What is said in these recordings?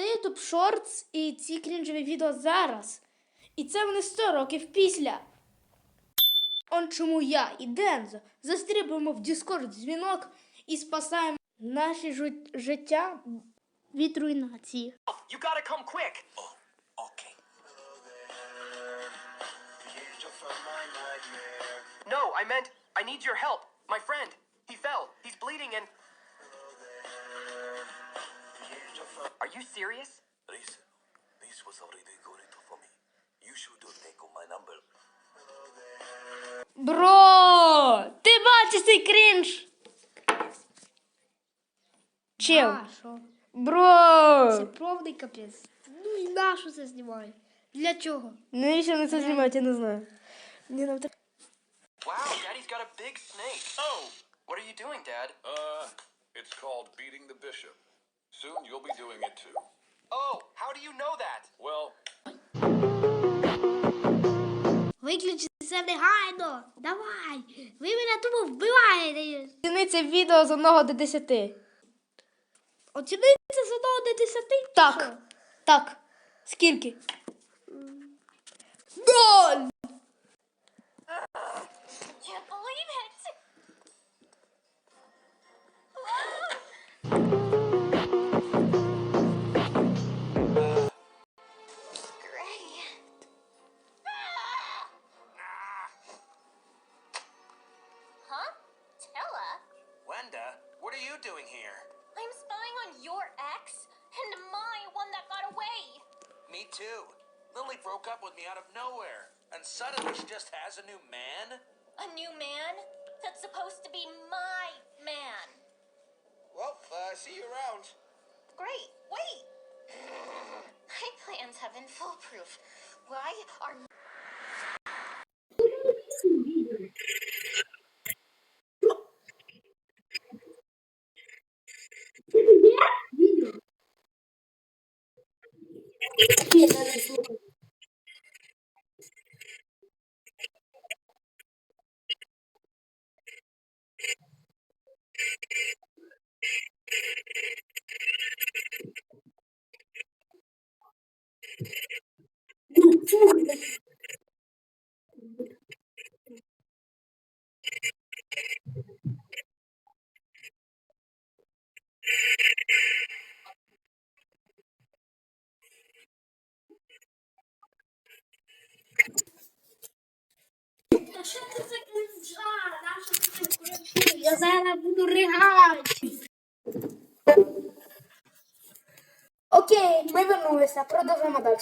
Це YouTube Shorts і ці крінжові відео зараз. І це вони 100 років після. Он чому я і Дензо застрібуємо в Discord дзвінок і спасаємо наші жит- життя від руйнації. You gotta come quick. Okay. No, I meant I need your help. My friend, he fell. He's bleeding and. Are you serious? Listen, this was already good enough for me. You should take my number. Бро! Ти бачиш цей крінж? Чел. А, що? Бро! Це повний капець. Ну і нащо це знімає? Для чого? Навіщо вони це знімають, я не знаю. Мені нам так- Wow, Daddy's got a big snake. Oh, what are you doing, Dad? Uh, it's called beating the bishop. Soon you'll be doing it too. Oh, how do you know that? Well, Виключи це негайно! Давай! Ви мене тому вбиваєте! Оціни відео з 1 до 10. Оціниться з 1 до 10? Так. Що? Так. Скільки? Ноль! Can't believe it! Doing here? I'm spying on your ex and my one that got away. Me too. Lily broke up with me out of nowhere, and suddenly she just has a new man? A new man? That's supposed to be my man. Well, uh, see you around. Great. Wait. My plans have been foolproof. Why are ми вернулися. Продовжуємо далі.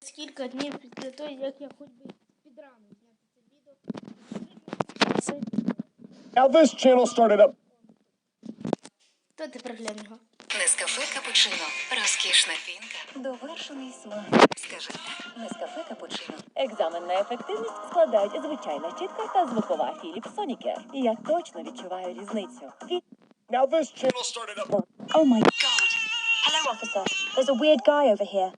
Скільки днів після того, як я хоч би підрану зняти це відео. Це- Now this channel started up То ти приглянь його. Нескафе капучино. Розкішна пінка. Довершений смак. Скажи так, Нескафе капучино. Екзамен на ефективність складають звичайна щітка та звукова Philips Sonicare. І я точно відчуваю різницю. Now this channel started up. Oh my god. Hello, officer. There's a weird guy over here.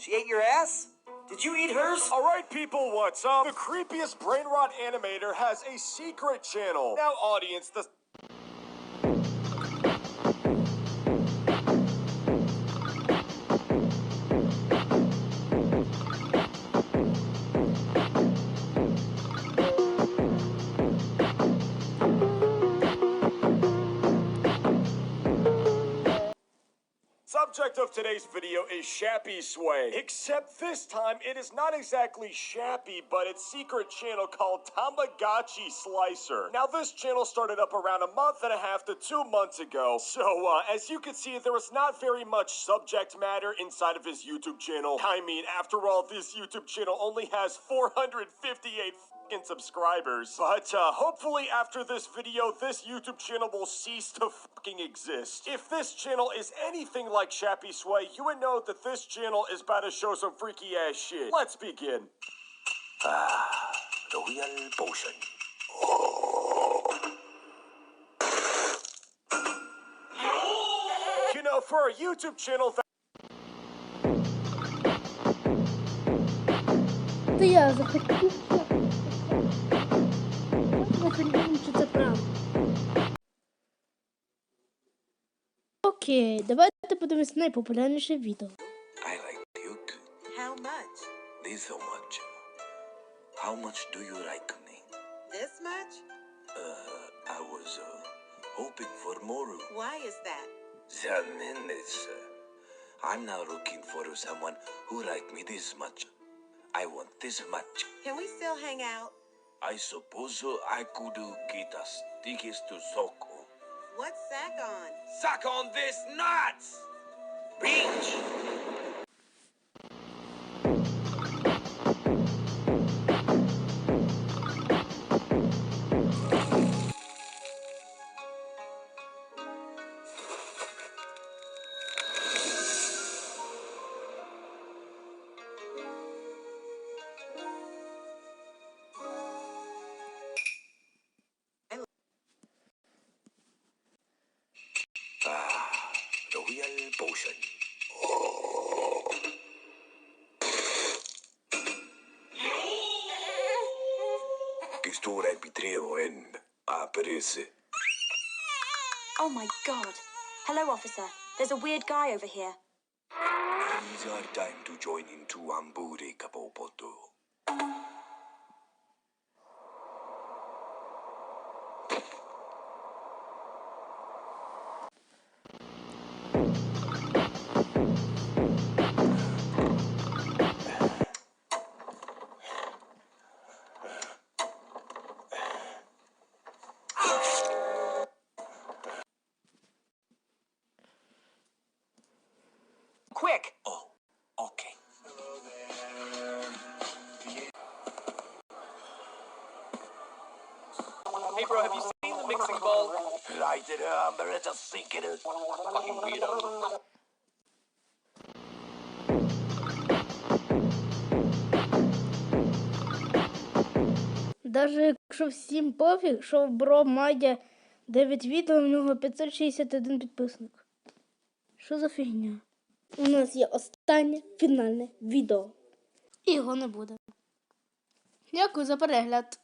She ate your ass? Did you eat hers? All right, people, what's up? The creepiest brain rot animator has a secret channel. Now, audience, the Subject of today's video is Shappy Sway. Except this time, it is not exactly Shappy, but its secret channel called Tamagotchi Slicer. Now, this channel started up around a month and a half to two months ago. So, uh, as you can see, there was not very much subject matter inside of his YouTube channel. I mean, after all, this YouTube channel only has 458 fucking subscribers. But uh, hopefully, after this video, this YouTube channel will cease to fucking exist. If this channel is anything like Shappy Sway, you would know that this channel is about to show some freaky ass shit. Let's begin. Ah, Royal Potion. You know, for a YouTube channel that Це я захотів. Вихідні, чи це правда. Окей, давайте подивимось найпопулярніше відео. I like puke. How much? This so much. How much do you like me? This much? Uh, I was uh, hoping for more. Why is that? That minutes. I'm now looking for someone who like me this much. I want this much. Can we still hang out? I suppose I could get a stickies to sock on. What's Sack on? Suck on this nuts! Beach! motion. Aparece. Oh my god. Hello, officer. There's a weird guy over here. It is our time to join into Ambure Capopoto. Hey, bro, have you seen the mixing bowl? Light it up, but it's a sink it. Fucking weirdo. Даже якщо всім пофіг, що бро має 9 відео, у нього 561 підписник. Що за фігня? У нас є останнє фінальне відео. І його не буде. Дякую за перегляд.